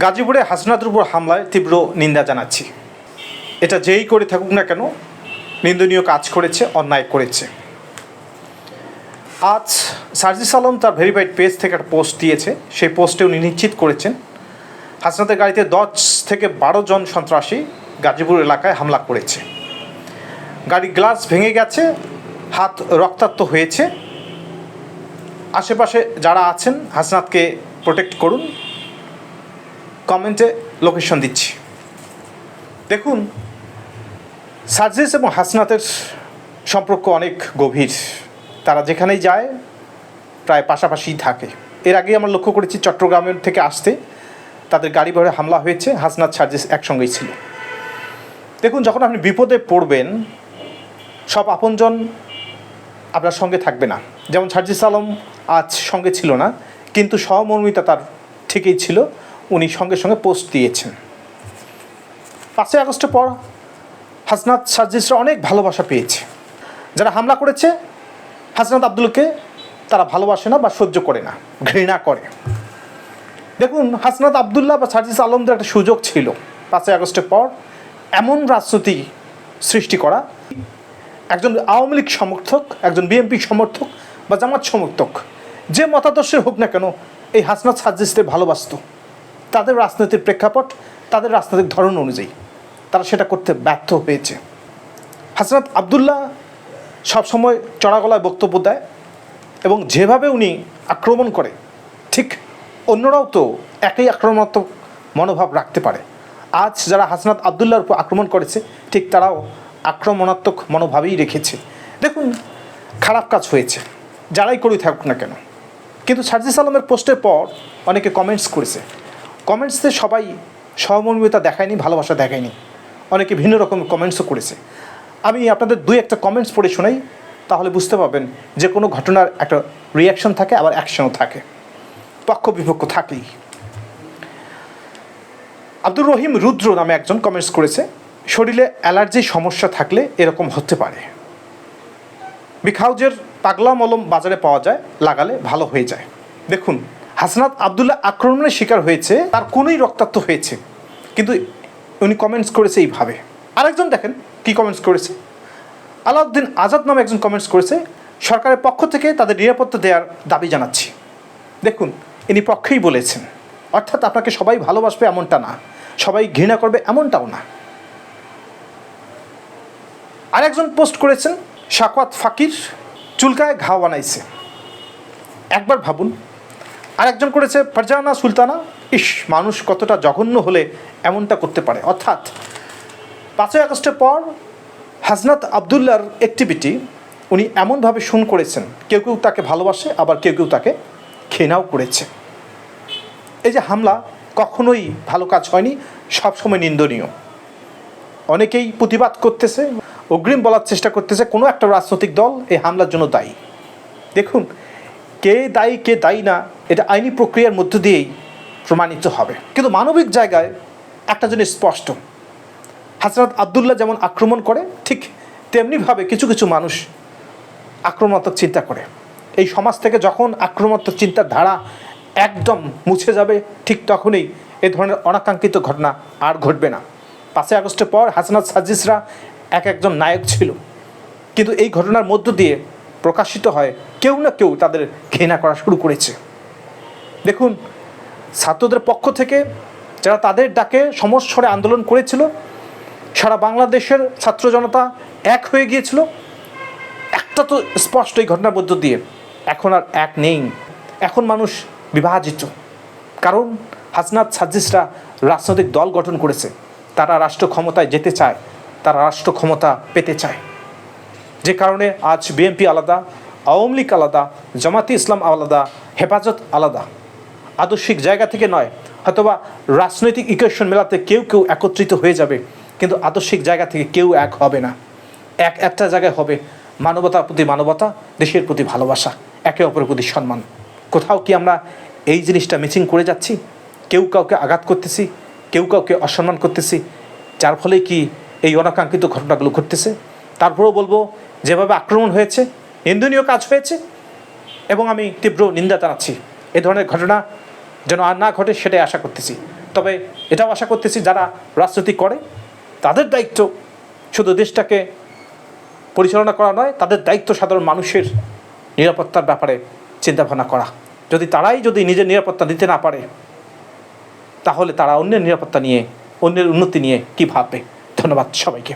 গাজীপুরে হাসনাতের উপর হামলায় তীব্র নিন্দা জানাচ্ছি। এটা যেই করে থাকুক না কেন, নিন্দনীয় কাজ করেছে, অন্যায় করেছে। আজ সার্জিস আলম তার ভেরিফাইড পেজ থেকে একটা পোস্ট দিয়েছে। সেই পোস্টে উনি নিশ্চিত করেছেন, হাসনাতের গাড়িতে দশ থেকে বারো জন সন্ত্রাসী গাজীপুর এলাকায় হামলা করেছে। গাড়ির গ্লাস ভেঙে গেছে, হাত রক্তাক্ত হয়েছে। আশেপাশে যারা আছেন, হাসনাতকে প্রোটেক্ট করুন। কমেন্টে লোকেশন দিচ্ছি। দেখুন সার্জিস এবং হাসনাতের সম্পর্ক অনেক গভীর। তারা যেখানেই যায়, প্রায় পাশাপাশিই থাকে। এর আগে আমরা লক্ষ্য করেছি চট্টগ্রামের থেকে আসতে, তাদের গাড়ি ভরে হামলা হয়েছে, হাসনাত সার্জিস একসঙ্গেই ছিল। দেখুন, যখন আপনি বিপদে পড়বেন, সব আপনজন আপনার সঙ্গে থাকবে না। যেমন সার্জিস আলম আজ সঙ্গে ছিল না, কিন্তু সহমর্মিতা তার ঠিকই ছিল। উনি সঙ্গে সঙ্গে পোস্ট দিয়েছেন। পাঁচই আগস্টের পর হাসনাত সার্জিসরা অনেক ভালোবাসা পেয়েছে। যারা হামলা করেছে হাসনাত আব্দুলকে তারা ভালোবাসে না বা সহ্য করে না, ঘৃণা করে। দেখুন হাসনাত আবদুল্লাহ বা সার্জিস আলমদের একটা সুযোগ ছিল পাঁচই আগস্টের পর এমন রাজনীতি সৃষ্টি করা। একজন আওয়ামী লীগ সমর্থক, একজন বিএনপি সমর্থক বা জামাত সমর্থক, যে মতাদর্শের হোক না কেন, এই হাসনাত সার্জিসদের ভালোবাসত। তাদের রাজনৈতিক প্রেক্ষাপট, তাদের রাজনৈতিক ধরন অনুযায়ী তারা সেটা করতে ব্যর্থ হয়েছে। হাসনাত আবদুল্লাহ সবসময় চড়া গলায় বক্তব্য দেয় এবং যেভাবে উনি আক্রমণ করে, ঠিক অন্যরাও তো একই আক্রমণাত্মক মনোভাব রাখতে পারে। আজ যারা হাসনাত আবদুল্লাহর উপর আক্রমণ করেছে, ঠিক তারাও আক্রমণাত্মক মনোভাবেই রেখেছে। দেখুন, খারাপ কাজ হয়েছে, যারাই করেই থাকুক না কেন। কিন্তু সার্জিস আলমের পোস্টের পর অনেকে কমেন্টস করেছে কমেন্টসে সবাই সহমর্মিতা দেখায়নি, ভালোবাসা দেখায়নি। অনেকে ভিন্ন রকম কমেন্টসও করেছে। আমি আপনাদের দুই একটা কমেন্টস পড়ে শোনাই, তাহলে বুঝতে পারবেন যে কোনো ঘটনার একটা রিয়াকশন থাকে, আবার অ্যাকশনও থাকে। পক্ষ বিপক্ষ থাকেই। আব্দুর রহিম রুদ্র নামে একজন কমেন্টস করেছে, শরীরে অ্যালার্জির সমস্যা থাকলে এরকম হতে পারে। বিখাউজের পাগলা মলম বাজারে পাওয়া যায়, লাগালে ভালো হয়ে যায়। দেখুন হাসনাত আবদুল্লাহ আক্রমণের শিকার হয়েছে, তার কোনোই রক্তাক্ত হয়েছে। কিন্তু উনি কমেন্টস করেছে এইভাবে। আরেকজন দেখেন কি কমেন্টস করেছে। আলাউদ্দিন আজাদ নামে একজন কমেন্টস করেছে, সরকারের পক্ষ থেকে তাদের নিরাপত্তা দেওয়ার দাবি জানাচ্ছি। দেখুন, ইনি পক্ষেই বলেছেন, অর্থাৎ আপনাকে সবাই ভালোবাসবে এমনটা না, সবাই ঘৃণা করবে এমনটাও না। আরেকজন পোস্ট করেছেন শাকওয়াত ফাকির চুলকায় ঘাও বানাইছে। একবার ভাবুন আরেকজন করেছে, ফারজানা সুলতানা। ইস মানুষ কতটা জঘন্য হলে এমনটা করতে পারে। অর্থাৎ, পাঁচই আগস্টের পর হাজনাত আবদুল্লার অ্যাক্টিভিটি উনি এমনভাবে শুন করেছেন, কেউ কেউ তাকে ভালোবাসে, আবার কেউ কেউ তাকে ঘৃণাও করেছে। এই যে হামলা কখনোই ভালো কাজ হয়নি, সবসময় নিন্দনীয়। অনেকেই প্রতিবাদ করতেছে, অগ্রিম বলার চেষ্টা করতেছে, কোনো একটা রাজনৈতিক দল এই হামলার জন্য দায়ী। দেখুন কে দায়ী কে দায়ী না, এটা আইনি প্রক্রিয়ার মধ্য দিয়েই প্রমাণিত হবে। কিন্তু মানবিক জায়গায় একটা জিনিস স্পষ্ট। হাসরাত আবদুল্লাহ যেমন আক্রমণ করে, ঠিক তেমনিভাবে কিছু কিছু মানুষ আক্রমণাত্মক চিন্তা করে। এই সমাজ থেকে যখন আক্রমণাত্মক চিন্তার ধারা একদম মুছে যাবে, ঠিক তখনই এ ধরনের অনাকাঙ্ক্ষিত ঘটনা আর ঘটবে না। পাঁচই আগস্টের পর হাসনাত সাজিসরা এক একজন নায়ক ছিল। কিন্তু এই ঘটনার মধ্য দিয়ে প্রকাশিত হয়, কেউ না কেউ তাদের ঘৃণা করা শুরু করেছে। দেখুন, ছাত্রদের পক্ষ থেকে যারা তাদের ডাকে সমস্বরে আন্দোলন করেছিল, সারা বাংলাদেশের ছাত্র জনতা এক হয়ে গিয়েছিল। একটা তো স্পষ্ট এই ঘটনার মধ্য দিয়ে, এখন আর এক নেই। এখন মানুষ বিভাজিত। কারণ হাসনাত সাজিসরা রাজনৈতিক দল গঠন করেছে। তারা রাষ্ট্র ক্ষমতায় যেতে চায়, তারা রাষ্ট্র ক্ষমতা পেতে চায়। যে কারণে আজ বিএনপি আলাদা, আওয়ামী লীগ আলাদা, জামাতি ইসলাম আলাদা, হেফাজত আলাদা। আদর্শিক জায়গা থেকে নয়, হয়তোবা রাজনৈতিক ইকুয়েশন মেলাতে কেউ কেউ একত্রিত হয়ে যাবে, কিন্তু আদর্শিক জায়গা থেকে কেউ এক হবে না। এক একটা জায়গায় হবে মানবতার প্রতি মানবতা, দেশের প্রতি ভালোবাসা, একে অপরের প্রতি সম্মান। কোথাও কি আমরা এই জিনিসটা মিচিং করে যাচ্ছি? কেউ কাউকে আঘাত করতেছি, কেউ কাউকে অসম্মান করতেছি, যার ফলে কি এই অনাকাঙ্ক্ষিত ঘটনাগুলো ঘটতেছে? তারপরেও বলব, যেভাবে আক্রমণ হয়েছে, নিন্দনীয় কাজ হয়েছে, এবং আমি তীব্র নিন্দা জানাচ্ছি। এ ধরনের ঘটনা যেন আর না ঘটে, সেটাই আশা করতেছি। তবে এটাও আশা করতেছি, যারা রাজনীতি করে, তাদের দায়িত্ব শুধু দেশটাকে পরিচালনা করা নয়, তাদের দায়িত্ব সাধারণ মানুষের নিরাপত্তার ব্যাপারে চিন্তাভাবনা করা। যদি তারাই যদি নিজের নিরাপত্তা দিতে না পারে, তাহলে তারা অন্যের নিরাপত্তা নিয়ে, অন্যের উন্নতি নিয়ে কী ভাববে? ধন্যবাদ সবাইকে।